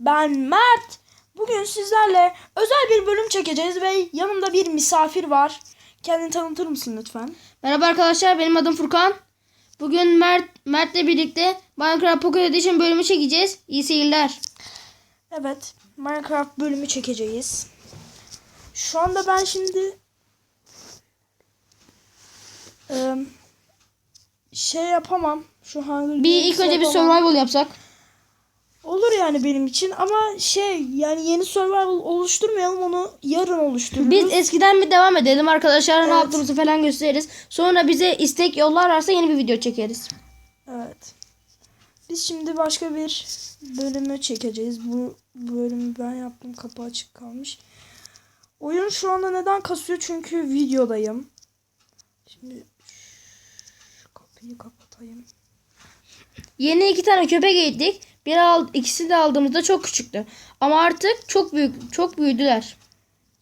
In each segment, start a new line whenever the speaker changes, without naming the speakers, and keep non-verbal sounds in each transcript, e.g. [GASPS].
Ben Mert. Bugün sizlerle özel bir bölüm çekeceğiz ve yanımda bir misafir var. Kendini tanıtır mısın lütfen?
Merhaba arkadaşlar benim adım Furkan. Bugün Mert Mert'le birlikte Minecraft Pocket Edition bölümü çekeceğiz. İyi seyirler.
Evet, Minecraft bölümü çekeceğiz. Şu anda ben şimdi şey yapamam. Şu Hunger
Bir ilk önce bir
yapamam.
survival yapsak.
Yani benim için ama şey yani yeni survival oluşturmayalım onu yarın oluştururuz.
Biz eskiden bir devam edelim arkadaşlar ne
Evet.
yaptığımızı falan gösteririz. Sonra bize istek yollarlarsa yeni bir video çekeriz.
Evet. Biz şimdi başka bir bölümü çekeceğiz. Bu bölümü ben yaptım. Kapı açık kalmış. Oyun şu anda neden kasıyor? Çünkü videodayım. Şimdi şu kapıyı kapatayım.
Yeni iki tane köpek eğittik. Bir al, ikisi de aldığımızda çok küçüktü. Ama artık çok büyük, çok büyüdüler.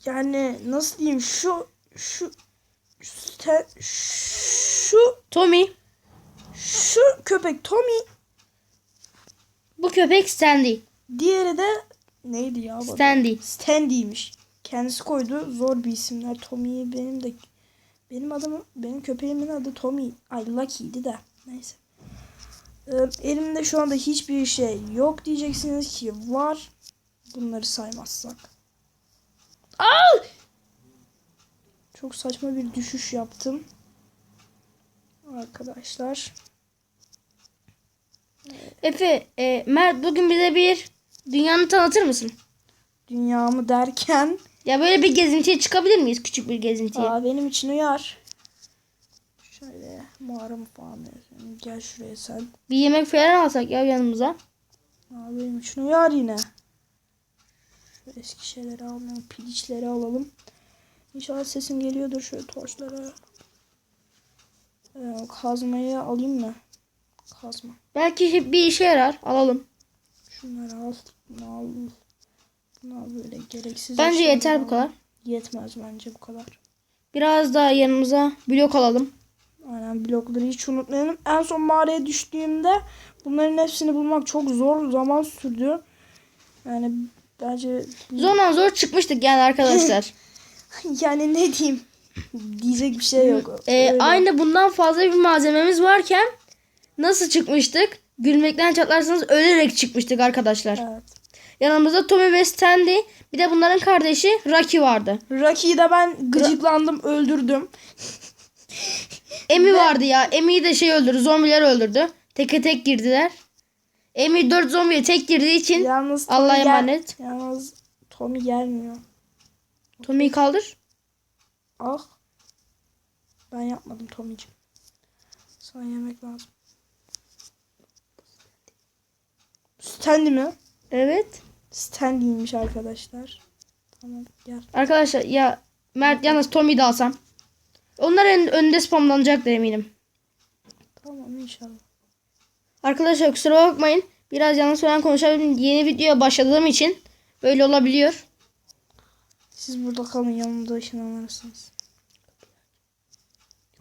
Yani nasıl diyeyim şu şu şu, şu,
Tommy,
şu köpek Tommy
bu köpek Sandy.
diğeri de neydi ya?
Sandy.
Standy'miş. Kendisi koydu. Zor bir isimler. Tommy benim de benim adamım benim köpeğimin adı Tommy. Ay Lucky'ydi de. Neyse. Ee, elimde şu anda hiçbir şey yok diyeceksiniz ki var. Bunları saymazsak. Al! Çok saçma bir düşüş yaptım. Arkadaşlar.
Efe, e, Mert bugün bize bir dünyanı tanıtır mısın?
Dünyamı derken
Ya böyle bir gezintiye çıkabilir miyiz? Küçük bir gezintiye.
Aa, benim için uyar. Şöyle mağaramı falan yapayım. Gel şuraya sen.
Bir yemek falan alsak ya yanımıza.
Aa, benim için uyar yine. Eski şeyleri almayalım. Piliçleri alalım. İnşallah sesim geliyordur şöyle torçlara. Ee, kazmayı alayım mı? Kazma.
Belki bir işe yarar. Alalım.
Şunları al. Bunu al. Bunu al böyle gereksiz.
Bence
eşyaları
yeter bu kadar.
Yetmez bence bu kadar.
Biraz daha yanımıza blok alalım.
Aynen blokları hiç unutmayalım. En son mağaraya düştüğümde bunların hepsini bulmak çok zor zaman sürdü. Yani bence
Zorla zor çıkmıştık yani arkadaşlar. [LAUGHS] [LAUGHS]
yani ne diyeyim diyecek bir şey yok.
Ee,
Öyle.
aynı bundan fazla bir malzememiz varken nasıl çıkmıştık? Gülmekten çatlarsanız ölerek çıkmıştık arkadaşlar.
Evet.
Yanımızda Tommy ve Sandy bir de bunların kardeşi Rocky vardı.
Rocky'yi de ben gıcıklandım öldürdüm. [LAUGHS]
Emi vardı ya. Emi'yi de şey öldürdü. Zombiler öldürdü. Teke tek girdiler. Emi 4 zombiye tek girdiği için
Yalnız Tommy
Allah'a
gel-
emanet.
Yalnız Tommy gelmiyor.
Tommy'yi kaldır.
Ah. Ben yapmadım Tommy'cim. Sana yemek lazım. Standy mi?
Evet.
Standy'ymiş arkadaşlar. Tamam gel.
Arkadaşlar ya Mert yalnız Tommy'yi de alsam. Onlar en, önünde spamlanacaktır eminim.
Tamam inşallah.
Arkadaşlar kusura bakmayın. Biraz yanlış falan konuşabilirim. Yeni videoya başladığım için böyle olabiliyor.
Siz burada kalın yanımda ışınlanırsınız.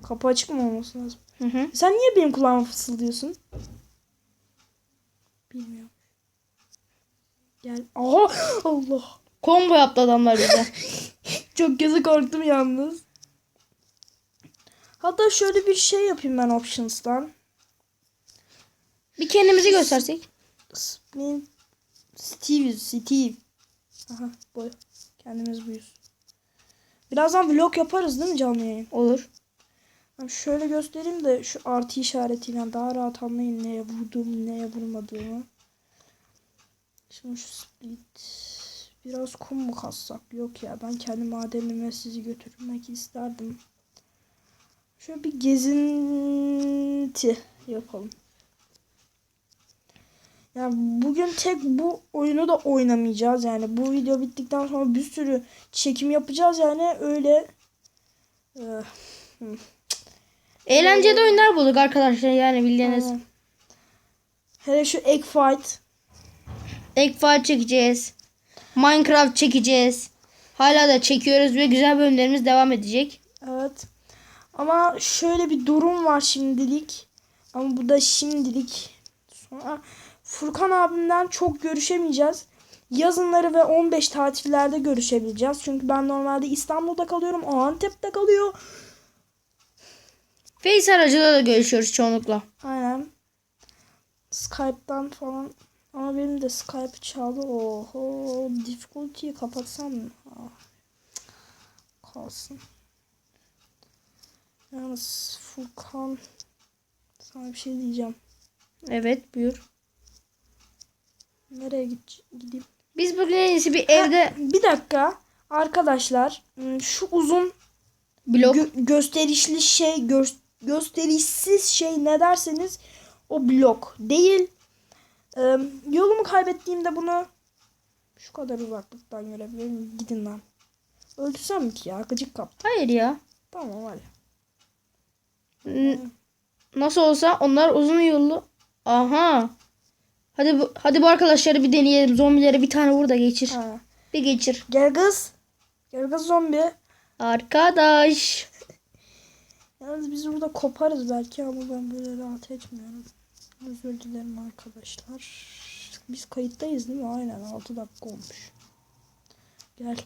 Kapı açık mı olması lazım?
Hı hı.
Sen niye benim kulağıma fısıldıyorsun? Bilmiyorum. Gel. Aha! [GASPS] Allah.
Combo yaptı adamlar bize. [LAUGHS]
Çok gözü korktum yalnız. Hatta şöyle bir şey yapayım ben options'tan.
bir kendimizi göstersek.
Benim Steve, Steve. Aha boy. Kendimiz buyuz. Birazdan vlog yaparız değil mi canlı yayın?
Olur.
Ben şöyle göstereyim de şu artı işaretiyle daha rahat anlayın neye vurduğumu neye vurmadığımı. Şimdi şu split biraz kum mu kassak? Yok ya ben kendi madenime sizi götürmek isterdim. Şöyle bir gezinti yapalım. Yani bugün tek bu oyunu da oynamayacağız yani bu video bittikten sonra bir sürü çekim yapacağız yani öyle Ee, hı.
Eğlenceli oyunlar bulduk arkadaşlar yani bildiğiniz.
Aynen. Hele şu egg fight.
Ekfar çekeceğiz. Minecraft çekeceğiz. Hala da çekiyoruz ve güzel bölümlerimiz devam edecek.
Evet. Ama şöyle bir durum var şimdilik. Ama bu da şimdilik. Sonra Furkan abimden çok görüşemeyeceğiz. yazınları ve 15 tatillerde görüşebileceğiz. Çünkü ben normalde İstanbul'da kalıyorum. O Antep'te kalıyor.
Face aracılığıyla da görüşüyoruz çoğunlukla.
Aynen. Skype'dan falan. Ama benim de Skype çaldı. Oho. Difficulty'yi kapatsam mı? Ah. Kalsın. Yalnız Furkan sana bir şey diyeceğim.
Evet buyur.
Nereye gideyim?
Biz bugün en iyisi bir evde
Bir dakika. Arkadaşlar ım, şu uzun
blok
gö- gösterişli şey gö- gösterişsiz şey ne derseniz o blok değil. Ee, yolumu kaybettiğimde bunu şu kadar uzaklıktan görebiliyorum. Gidin lan. Öldürsem mi ki ya? Gıcık kaptı.
Hayır ya.
Tamam hadi.
Nasıl olsa onlar uzun yollu. Aha. Hadi bu, hadi bu arkadaşları bir deneyelim. Zombilere bir tane vur da geçir.
Ha.
Bir geçir.
Gel kız. Gel kız zombi.
Arkadaş. [LAUGHS]
Yalnız biz burada koparız belki ama ben böyle rahat etmiyorum. Özür dilerim arkadaşlar. Biz kayıttayız değil mi? Aynen 6 dakika olmuş. Gel.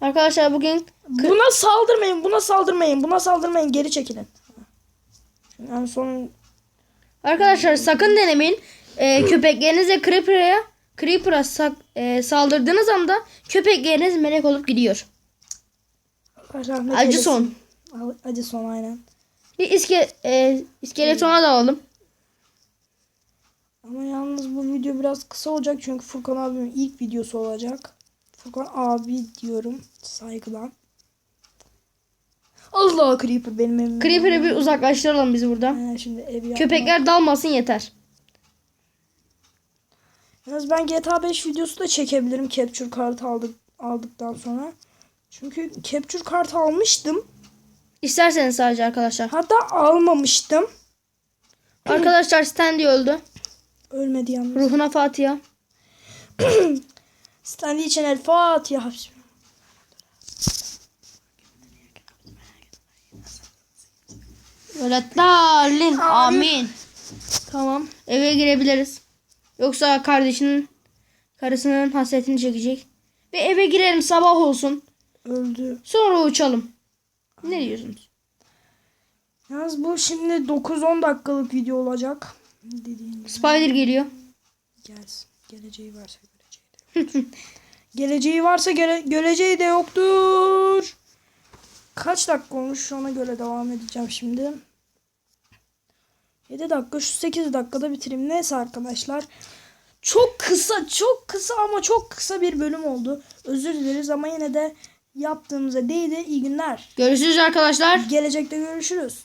Arkadaşlar bugün
Buna saldırmayın, buna saldırmayın, buna saldırmayın. Geri çekilin. Şimdi en son
arkadaşlar sakın denemeyin. Ee, köpeklerinize Creeper'a Creeper'a e, saldırdığınız anda köpekleriniz melek olup gidiyor.
rahmet
Acı
eylesin.
son.
Acı son aynen.
Bir iske, e, iskeletona da alalım.
Ama yalnız bu video biraz kısa olacak çünkü Furkan abimin ilk videosu olacak. Furkan abi diyorum saygılar. Allah Creeper benim evim.
Creeper'ı bir uzaklaştıralım biz buradan.
He, şimdi ev yapma.
Köpekler dalmasın yeter.
Yalnız ben GTA 5 videosu da çekebilirim capture kartı aldık, aldıktan sonra. Çünkü capture kartı almıştım.
İsterseniz sadece arkadaşlar.
Hatta almamıştım.
Arkadaşlar Stanley öldü.
Ölmedi yalnız.
Ruhuna Fatiha. [CLEARS THROAT]
Stanley için el Fatiha.
Böyle dalin. Amin.
Tamam.
Eve girebiliriz. Yoksa kardeşinin karısının hasretini çekecek. Ve eve girelim sabah olsun.
Öldü.
Sonra uçalım. Ne diyorsunuz?
Yalnız bu şimdi 9-10 dakikalık video olacak. Dediğin gibi.
Spider geliyor.
Gelsin. Geleceği varsa geleceği de yoktur. [LAUGHS] geleceği varsa gele- geleceği de yoktur. Kaç dakika olmuş ona göre devam edeceğim şimdi. 7 dakika şu 8 dakikada bitireyim. Neyse arkadaşlar. Çok kısa çok kısa ama çok kısa bir bölüm oldu. Özür dileriz ama yine de yaptığımıza değdi. İyi günler.
Görüşürüz arkadaşlar.
Gelecekte görüşürüz.